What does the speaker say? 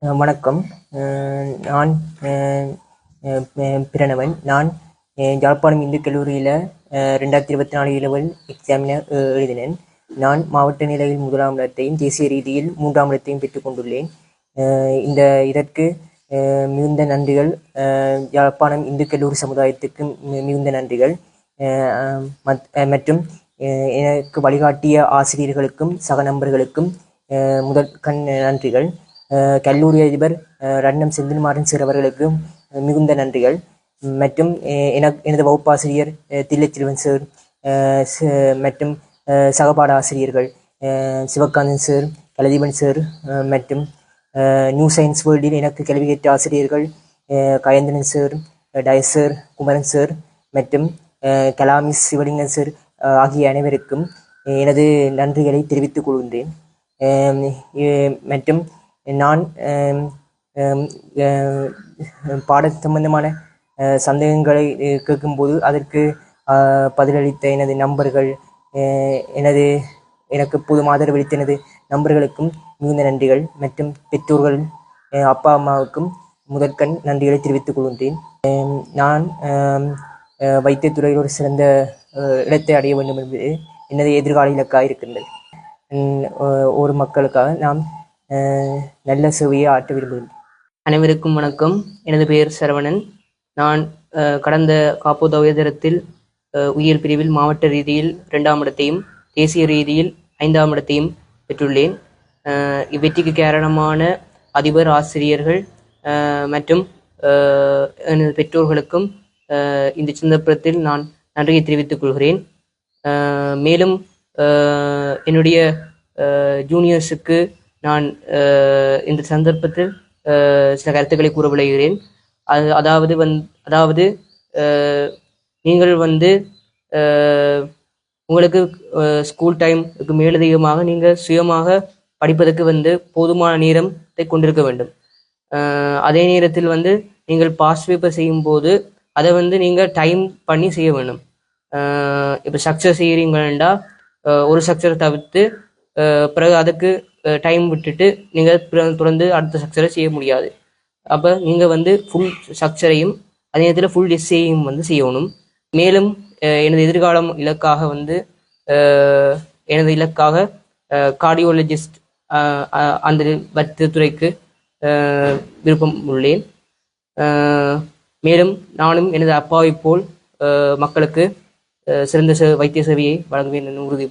வணக்கம். நான் பிரணவன் நான் அஹ் யாழ்ப்பாணம் இந்து கல்லூரியில் ரெண்டாயிரத்தி இருபத்தி நாலு இலவல் எக்ஸாமினர் எழுதினேன். நான் மாவட்ட நிலையில் முதலாம் இடத்தையும் தேசிய ரீதியில் மூன்றாம் இடத்தையும் பெற்றுக்கொண்டுள்ளேன் இந்த இதற்கு மிகுந்த நன்றிகள். அஹ் யாழ்ப்பாணம் இந்து கல்லூரி சமுதாயத்துக்கு மிகுந்த நன்றிகள். அஹ் மத்- மற்றும் எனக்கு வழிகாட்டிய ஆசிரியர்களுக்கும் சக நண்பர்களுக்கும் அஹ் முதல் கண் நன்றிகள். கல்லூரி அதிபர் ரன்னம் செந்தில்மாறன் சார் அவர்களுக்கு மிகுந்த நன்றிகள். மற்றும் எனது வகுப்பாசிரியர் அஹ் சார் மற்றும் சகபாட ஆசிரியர்கள் சிவகாந்தன் சார் கலதீபன் சார் மற்றும் நியூ சயின்ஸ் வேர்ல்டில் எனக்கு கல்வி கற்ற ஆசிரியர்கள் Gayanthiran sir Dias sir Kumaran sir மற்றும் கலாமிஸ் சிவலிங்கன் சார் ஆகிய அனைவருக்கும் எனது நன்றிகளை தெரிவித்துக் கொள்கின்றேன். மற்றும் நான் பாட சம்பந்தமான சந்தேகங்களை கேட்கும்போது அதற்கு பதிலளித்த எனது நண்பர்கள் எனது எனக்கு எப்போதும் ஆதரவளித்த எனது நண்பர்களுக்கும் மிகுந்த நன்றிகள். மற்றும் பெற்றோர்கள் அப்பா அம்மாவுக்கும் முதற்கண் நன்றிகளை தெரிவித்துக் கொள்கின்றேன். நான் வைத்தியத்துறையில் ஒரு சிறந்த இடத்தை அடைய வேண்டும் என்பது எனது எதிர்கால இலக்காக இருக்கின்றது. ஒரு மக்களுக்காக நாம் நல்ல சேவையை ஆற்ற விரும்புகின்றேன் அனைவருக்கும் வணக்கம். எனது பெயர் சரவணன். நான் கடந்த காப்போத உயர்தரத்தில் உயிர் பிரிவில் மாவட்ட ரீதியில் இரண்டாம் இடத்தையும் தேசிய ரீதியில் ஐந்தாம் இடத்தையும் பெற்றுள்ளேன். இவ்வெற்றிக்கு காரணமான அதிபர் ஆசிரியர்கள் மற்றும் எனது பெற்றோர்களுக்கும் இந்த சந்தர்ப்பத்தில் நான் நன்றியை தெரிவித்துக் கொள்கிறேன். மேலும் என்னுடைய ஜூனியர்ஸுக்கு நான் இந்த சந்தர்ப்பத்தில் சில கருத்துக்களை கூற விளைகிறேன். அது அதாவது வந் அதாவது நீங்கள் வந்து உங்களுக்கு ஸ்கூல் டைமுக்கு மேலதிகமாக நீங்கள் சுயமாக படிப்பதற்கு வந்து போதுமான நேரத்தை கொண்டிருக்க வேண்டும். அதே நேரத்தில் வந்து நீங்கள் பாஸ் பேப்பர் செய்யும்போது அதை வந்து நீங்கள் டைம் பண்ணி செய்ய வேண்டும். இப்போ ஸ்ட்ரக்சர் செய்கிறீங்கன்னா ஒரு ஸ்ட்ரக்சரை தவிர்த்து பிறகு அதுக்கு டைம் விட்டுட்டு நீங்கள் தொடர்ந்து அடுத்த ஸ்ட்ரக்சரை செய்ய முடியாது. அப்போ நீங்கள் வந்து ஃபுல் ஸ்ட்ரக்சரையும் அதே நேரத்தில் ஃபுல் எஸ்ஏயும் வந்து செய்யணும். மேலும் எனது எதிர்காலம் இலக்காக வந்து எனது இலக்காக கார்டியோலஜிஸ்ட் அந்த வர்த்தத்துறைக்கு துறைக்கு விருப்பம் உள்ளேன். மேலும் நானும் எனது அப்பாவைப் போல் மக்களுக்கு சிறந்த வைத்திய சேவையை வழங்குவேன் என உறுதி